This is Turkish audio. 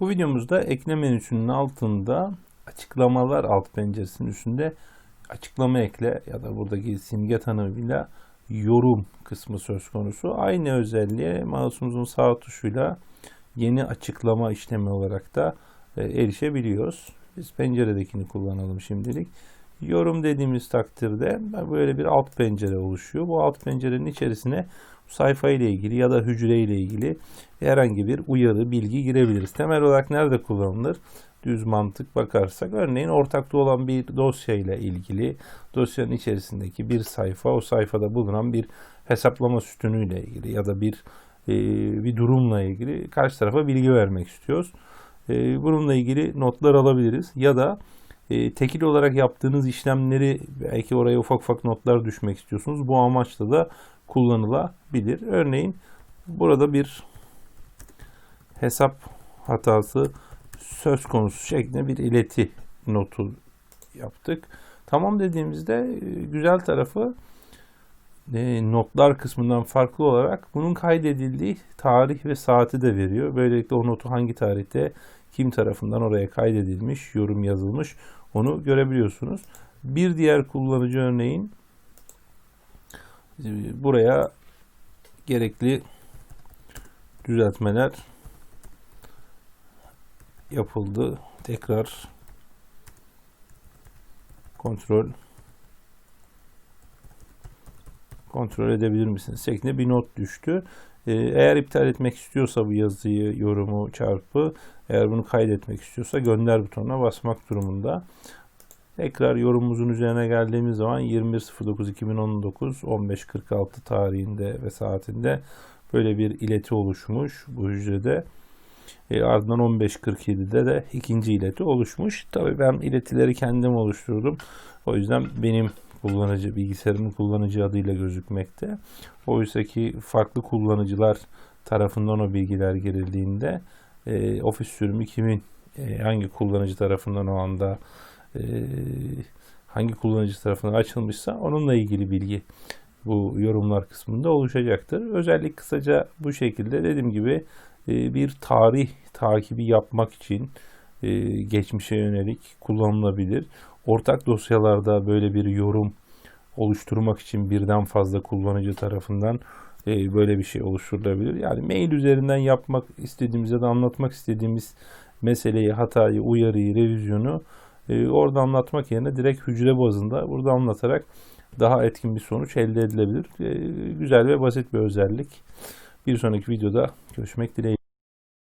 Bu videomuzda eklem menüsünün altında açıklamalar alt penceresinin üstünde açıklama ekle ya da buradaki simge tanımıyla yorum kısmı söz konusu. Aynı özelliğe mouse'umuzun sağ tuşuyla yeni açıklama işlemi olarak da e, erişebiliyoruz. Biz penceredekini kullanalım şimdilik. Yorum dediğimiz takdirde böyle bir alt pencere oluşuyor. Bu alt pencerenin içerisine sayfa ile ilgili ya da hücre ile ilgili herhangi bir uyarı, bilgi girebiliriz. Temel olarak nerede kullanılır? Düz mantık bakarsak örneğin ortakta olan bir dosya ile ilgili dosyanın içerisindeki bir sayfa o sayfada bulunan bir hesaplama sütunu ile ilgili ya da bir e, bir durumla ilgili karşı tarafa bilgi vermek istiyoruz. E, bununla ilgili notlar alabiliriz ya da e, tekil olarak yaptığınız işlemleri belki oraya ufak ufak notlar düşmek istiyorsunuz. Bu amaçla da kullanılabilir. Örneğin burada bir hesap hatası söz konusu şeklinde bir ileti notu yaptık. Tamam dediğimizde e, güzel tarafı e, notlar kısmından farklı olarak bunun kaydedildiği tarih ve saati de veriyor. Böylelikle o notu hangi tarihte kim tarafından oraya kaydedilmiş, yorum yazılmış onu görebiliyorsunuz. Bir diğer kullanıcı örneğin buraya gerekli düzeltmeler yapıldı. Tekrar kontrol kontrol edebilir misiniz? şeklinde bir not düştü. Ee, eğer iptal etmek istiyorsa bu yazıyı, yorumu, çarpı, eğer bunu kaydetmek istiyorsa gönder butonuna basmak durumunda. Tekrar yorumumuzun üzerine geldiğimiz zaman 21.09.2019 15.46 tarihinde ve saatinde böyle bir ileti oluşmuş bu hücrede. E, ardından 15.47'de de ikinci ileti oluşmuş. Tabii ben iletileri kendim oluşturdum. O yüzden benim kullanıcı bilgisayarımın kullanıcı adıyla gözükmekte. Oysa ki farklı kullanıcılar tarafından o bilgiler girildiğinde e, ofis sürümü kimin e, hangi kullanıcı tarafından o anda hangi kullanıcı tarafından açılmışsa onunla ilgili bilgi bu yorumlar kısmında oluşacaktır. Özellik kısaca bu şekilde dediğim gibi e, bir tarih takibi yapmak için e, geçmişe yönelik kullanılabilir. Ortak dosyalarda böyle bir yorum oluşturmak için birden fazla kullanıcı tarafından e, böyle bir şey oluşturulabilir. Yani mail üzerinden yapmak istediğimiz ya da anlatmak istediğimiz meseleyi, hatayı, uyarıyı, revizyonu orada anlatmak yerine direkt hücre bazında burada anlatarak daha etkin bir sonuç elde edilebilir. Güzel ve basit bir özellik. Bir sonraki videoda görüşmek dileğiyle.